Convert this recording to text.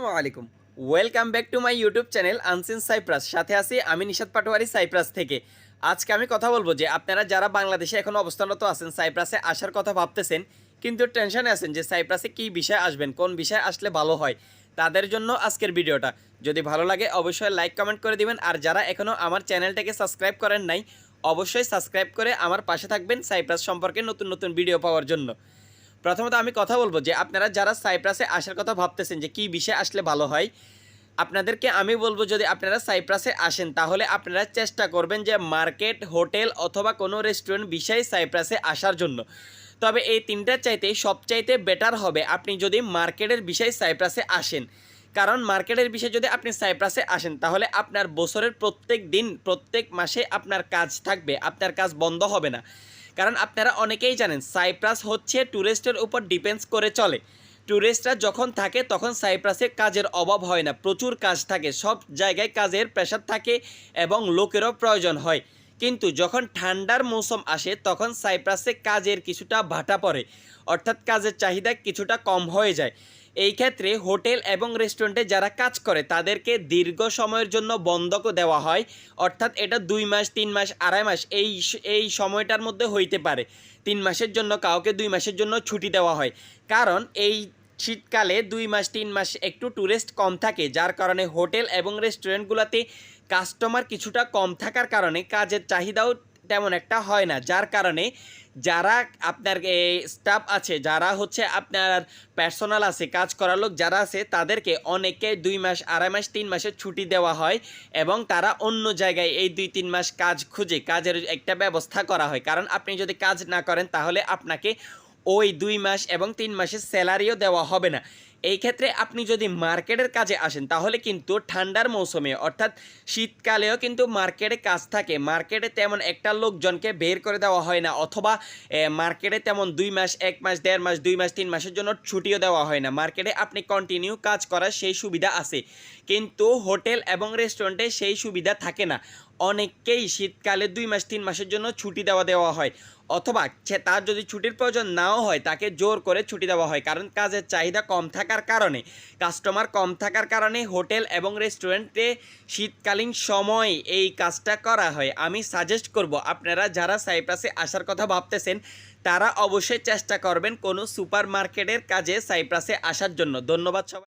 আসসালামু আলাইকুম welcome back to my YouTube channel unseen Cyprus সাথে আছি আমি নিশাদ পাটোয়ারি সাইপ্রাস থেকে। আজকে আমি কথা বলব যে, আপনারা যারা বাংলাদেশে এখন অবস্থানরত আছেন সাইপ্রাসে আসার কথা ভাবতেছেন, কিন্তু টেনশনে আছেন যে সাইপ্রাসে কী বিষয় আসবেন, কোন বিষয় আসলে ভালো হয়, তাদের জন্য আজকের ভিডিওটা। যদি ভালো লাগে, অবশ্যই লাইক কমেন্ট করে দিবেন। আর যারা এখনও আমার চ্যানেলটাকে সাবস্ক্রাইব করেন নাই, অবশ্যই সাবস্ক্রাইব করে আমার পাশে থাকবেন সাইপ্রাস সম্পর্কে নতুন নতুন ভিডিও পাওয়ার জন্য। প্রথমত আমি কথা বলব যে আপনারা যারা সাইপ্রাসে আসার কথা ভাবতেছেন যে কী বিষয় আসলে ভালো হয়, আপনাদেরকে আমি বলব যদি আপনারা সাইপ্রাসে আসেন, তাহলে আপনারা চেষ্টা করবেন যে মার্কেট, হোটেল অথবা কোনো রেস্টুরেন্ট বিষয়ে সাইপ্রাসে আসার জন্য। তবে এই তিনটার চাইতে সবচাইতে বেটার হবে আপনি যদি মার্কেটের বিষয়ে সাইপ্রাসে আসেন। কারণ মার্কেটের বিষয়ে যদি আপনি সাইপ্রাসে আসেন, তাহলে আপনার বছরের প্রত্যেক দিন, প্রত্যেক মাসে আপনার কাজ থাকবে, আপনার কাজ বন্ধ হবে না। কারণ আপনারা অনেকেই জানেন, সাইপ্রাস হচ্ছে ট্যুরিস্টের উপর ডিপেন্ডস করে চলে। ট্যুরিস্টরা যখন থাকে, তখন সাইপ্রাসে কাজের অভাব হয় না। প্রচুর কাজ থাকে, সব জায়গায় কাজের প্রেশার থাকে এবং লোকেরও প্রয়োজন হয়। কিন্তু যখন ঠান্ডার মৌসুম আসে, তখন সাইপ্রাসে কাজের কিছুটা ভাটা পড়ে। অর্থাৎ কাজের চাহিদা কিছুটা কম হয়ে যায়। এই ক্ষেত্রে হোটেল এবং রেস্টুরেন্টে যারা কাজ করে, তাদেরকে দীর্ঘ সময়ের জন্য বন্ধক দেওয়া হয়। অর্থাৎ এটা দুই মাস, তিন মাস, আড়াই মাস, এই এই সময়টার মধ্যে হইতে পারে। তিন মাসের জন্য কাউকে দুই মাসের জন্য ছুটি দেওয়া হয়। কারণ এই শীতকালে দুই মাস, তিন মাস একটু ট্যুরিস্ট কম থাকে, যার কারণে হোটেল এবং রেস্টুরেন্টগুলোতে কাস্টমার কিছুটা কম থাকার কারণে কাজের চাহিদাও তেমন একটা হয় না। যার কারণে যারা আপনার স্টাফ আছে, যারা হচ্ছে আপনার পার্সোনাল আছে, কাজ করার লোক যারা আছে, তাদেরকে অনেকে দুই মাস, আড়াই মাস, তিন মাসের ছুটি দেওয়া হয় এবং তারা অন্য জায়গায় এই দুই, তিন মাস কাজ খুঁজে কাজের একটা ব্যবস্থা করা হয়। কারণ আপনি যদি কাজ না করেন, তাহলে আপনাকে ওই দুই মাস এবং তিন মাসের স্যালারিও দেওয়া হবে না। এই ক্ষেত্রে আপনি যদি মার্কেটের কাজে আসেন, তাহলে কিন্তু ঠান্ডার মৌসুমে, অর্থাৎ শীতকালেও কিন্তু মার্কেটে কাজ থাকে। মার্কেটে তেমন একটা লোকজনকে বের করে দেওয়া হয় না, অথবা মার্কেটে তেমন দুই মাস, এক মাস, দেড় মাস, দুই মাস, তিন মাসের জন্য ছুটিও দেওয়া হয় না। মার্কেটে আপনি কন্টিনিউ কাজ করার সেই সুবিধা আছে। কিন্তু হোটেল এবং রেস্টুরেন্টে সেই সুবিধা থাকে না। অনেককেই শীতকালে দুই মাস, তিন মাসের জন্য ছুটি দেওয়া দেওয়া হয়, অথবা তার যদি ছুটির প্রয়োজন নাও হয়, তাকে জোর করে ছুটি দেওয়া হয়, কারণ কাজের চাহিদা কম থাকার কারণে। কাস্টমার কম থাকার কারণে হোটেল এবং রেস্টুরেন্টে শীতকালীন সময় এই কাজটা করা হয়। আমি সাজেস্ট করব, আপনারা যারা সাইপ্রাসে আসার কথা ভাবতেছেন, তারা অবশ্যই চেষ্টা করবেন কোনো সুপার মার্কেটের কাজে সাইপ্রাসে আসার জন্য। ধন্যবাদ সবাই।